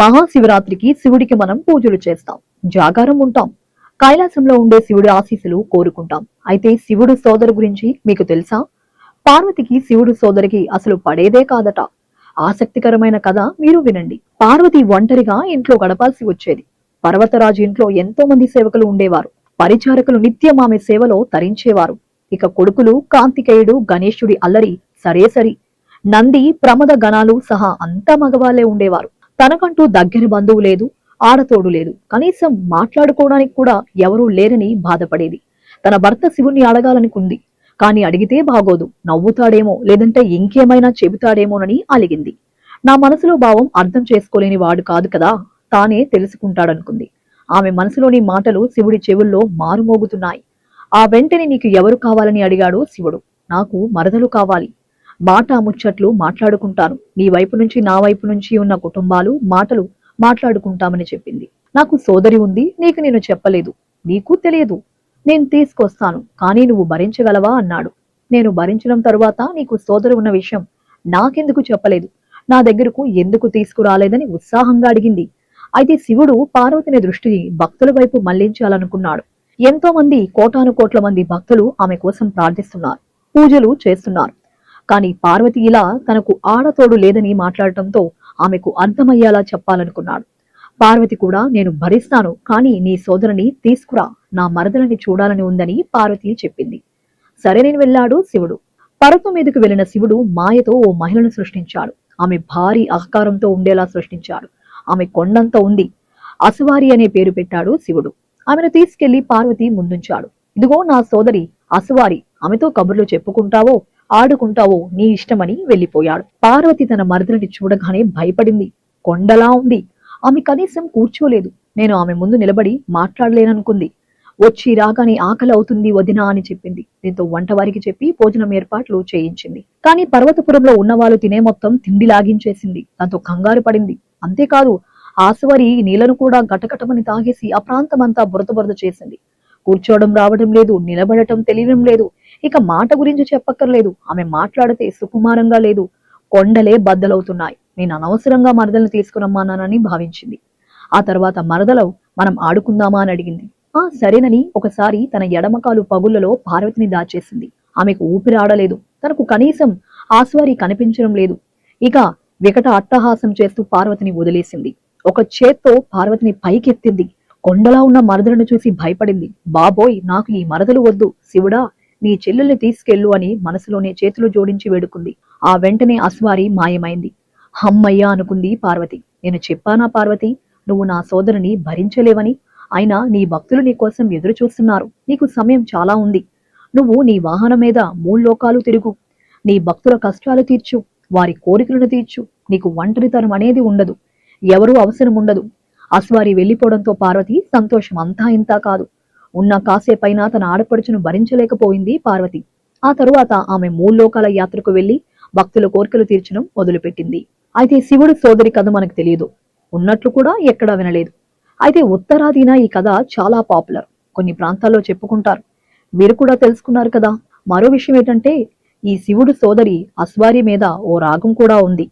మహాశివరాత్రికి శివుడికి మనం పూజలు చేస్తాం జాగారం ఉంటాం కైలాసంలో ఉండే శివుడి ఆశీస్సులు కోరుకుంటాం. అయితే శివుడు సోదరు గురించి మీకు తెలుసా? పార్వతికి శివుడు సోదరికి అసలు పడేదే కాదట. ఆసక్తికరమైన కథ మీరు వినండి. పార్వతి ఒంటరిగా ఇంట్లో గడపాల్సి వచ్చేది. పర్వతరాజు ఇంట్లో ఎంతో మంది సేవకులు ఉండేవారు. పరిచారకులు నిత్యం ఆమె సేవలో తరించేవారు. ఇక కొడుకులు కాంతికేయుడు గణేశుడి అల్లరి సరే సరి నంది ప్రమద గణాలు సహా అంతా మగవాళ్ళే ఉండేవారు. తనకంటూ దగ్గర బంధువు లేదు ఆడతోడు లేదు. కనీసం మాట్లాడుకోవడానికి కూడా ఎవరూ లేరని బాధపడేది. తన భర్త శివుణ్ణి అడగాలనుకుంది కాని అడిగితే బాగోదు. నవ్వుతాడేమో లేదంటే ఇంకేమైనా చెబుతాడేమోనని అలిగింది. నా మనసులో భావం అర్థం చేసుకోలేని వాడు కాదు కదా తానే తెలుసుకుంటాడనుకుంది. ఆమె మనసులోని మాటలు శివుడి చెవుల్లో మారుమోగుతున్నాయి. ఆ వెంటనే నీకు ఎవరు కావాలని అడిగాడు శివుడు. నాకు మరదలు కావాలి. మాట ముచ్చట్లు మాట్లాడుకుంటాను. నీ వైపు నుంచి నా వైపు నుంచి ఉన్న కుటుంబాలు మాటలు మాట్లాడుకుంటామని చెప్పింది. నాకు సోదరి ఉంది నీకు నేను చెప్పలేదు. నీకు తెలియదు. నేను తీసుకొస్తాను కానీ నువ్వు భరించగలవా అన్నాడు. నేను భరించడం తరువాత నీకు సోదరు ఉన్న విషయం నాకెందుకు చెప్పలేదు? నా దగ్గరకు ఎందుకు తీసుకురాలేదని ఉత్సాహంగా అడిగింది. అయితే శివుడు పార్వతిని దృష్టిని భక్తుల వైపు మళ్ళించాలనుకున్నాడు. ఎంతో మంది కోటాను కోట్ల మంది భక్తులు ఆమె కోసం ప్రార్థిస్తున్నారు పూజలు చేస్తున్నారు. కానీ పార్వతి ఇలా తనకు ఆడతోడు లేదని మాట్లాడటంతో ఆమెకు అర్థమయ్యేలా చెప్పాలనుకున్నాడు. పార్వతి కూడా నేను భరిస్తాను కానీ నీ సోదరుని తీసుకురా. నా మరదలని చూడాలని ఉందని పార్వతి చెప్పింది. సరే నేను వెళ్ళాడు శివుడు. పర్వతం మీదకు వెళ్ళిన శివుడు మాయతో ఓ మహిళను సృష్టించాడు. ఆమె భారీ అహకారంతో ఉండేలా సృష్టించాడు. ఆమె కొండంత ఉంది. అసువారి అనే పేరు పెట్టాడు శివుడు. ఆమెను తీసుకెళ్ళి పార్వతి ముందుంచాడు. ఇదిగో నా సోదరి అసువారి ఆమెతో కబుర్లు చెప్పుకుంటావో? ఆడుకుంటావో నీ ఇష్టమని వెళ్ళిపోయాడు. పార్వతి తన మరదలిని చూడగానే భయపడింది. కొండలా ఉంది. ఆమె కనీసం కూర్చోలేదు. నేను ఆమె ముందు నిలబడి మాట్లాడలేననుకుంది. వచ్చి రాగానే ఆకలి అవుతుంది వదినా అని చెప్పింది. దీంతో వంటవారికి చెప్పి భోజనం ఏర్పాట్లు చేయించింది. కానీ పర్వతపురంలో ఉన్నవాళ్ళు తినే మొత్తం తిండి లాగించేసింది. దాంతో కంగారు పడింది. అంతేకాదు ఆసువరి నీళ్ళను కూడా గటగటమని తాగేసి ఆ ప్రాంతమంతా బురద బురద చేసింది. కూర్చోవడం రావడం లేదు నిలబడటం తెలియడం లేదు. ఇక మాట గురించి చెప్పక్కర్లేదు. ఆమె మాట్లాడితే సుకుమారంగా లేదు. కొండలే బద్దలవుతున్నాయి. నేను అనవసరంగా మరదలను తీసుకురమ్మన్నానని భావించింది. ఆ తర్వాత మరదలో మనం ఆడుకుందామా అని అడిగింది. ఆ సరేనని ఒకసారి తన ఎడమకాలు పగుళ్ళలో పార్వతిని దాచేసింది. ఆమెకు ఊపిరి ఆడలేదు తనకు కనీసం ఆస్వారి కనిపించడం లేదు. ఇక వికట అట్టహాసం చేస్తూ పార్వతిని వదిలేసింది. ఒక చేత్తో పార్వతిని పైకెత్తింది. కొండలా ఉన్న మరదలను చూసి భయపడింది. బాబోయ్ నాకు ఈ మరదలు వద్దు. శివుడా నీ చెల్లెల్ని తీసుకెళ్ళు అని మనసులోనే చేతులు జోడించి వేడుకుంది. ఆ వెంటనే అస్వారి మాయమైంది. హమ్మయ్యా అనుకుంది పార్వతి. నేను చెప్పానా పార్వతి? నువ్వు నా సోదరుని భరించలేవని? అయినా నీ భక్తులు నీకోసం ఎదురు చూస్తున్నారు. నీకు సమయం చాలా ఉంది. నువ్వు నీ వాహనం మీద మూల్లోకాలు తిరుగు. నీ భక్తుల కష్టాలు తీర్చు. వారి కోరికలను తీర్చు. నీకు ఒంటరితనం అనేది ఉండదు. ఎవరూ అవసరం ఉండదు. అస్వారి వెళ్ళిపోవడంతో పార్వతి సంతోషం అంతా ఇంతా కాదు. ఉన్న కాసేపైనా తన ఆడపడుచును భరించలేకపోయింది పార్వతి. ఆ తరువాత ఆమె మూల్లోకాల యాత్రకు వెళ్ళి భక్తుల కోరికలు తీర్చడం మొదలుపెట్టింది. అయితే శివుడి సోదరి కథ మనకు తెలియదు. ఉన్నట్లు కూడా ఎక్కడా వినలేదు. అయితే ఉత్తరాదిన ఈ కథ చాలా పాపులర్. కొన్ని ప్రాంతాల్లో చెప్పుకుంటారు. మీరు కూడా తెలుసుకున్నారు కదా. మరో విషయం ఏంటంటే ఈ శివుడు సోదరి అస్వారి మీద ఓ రాగం కూడా ఉంది.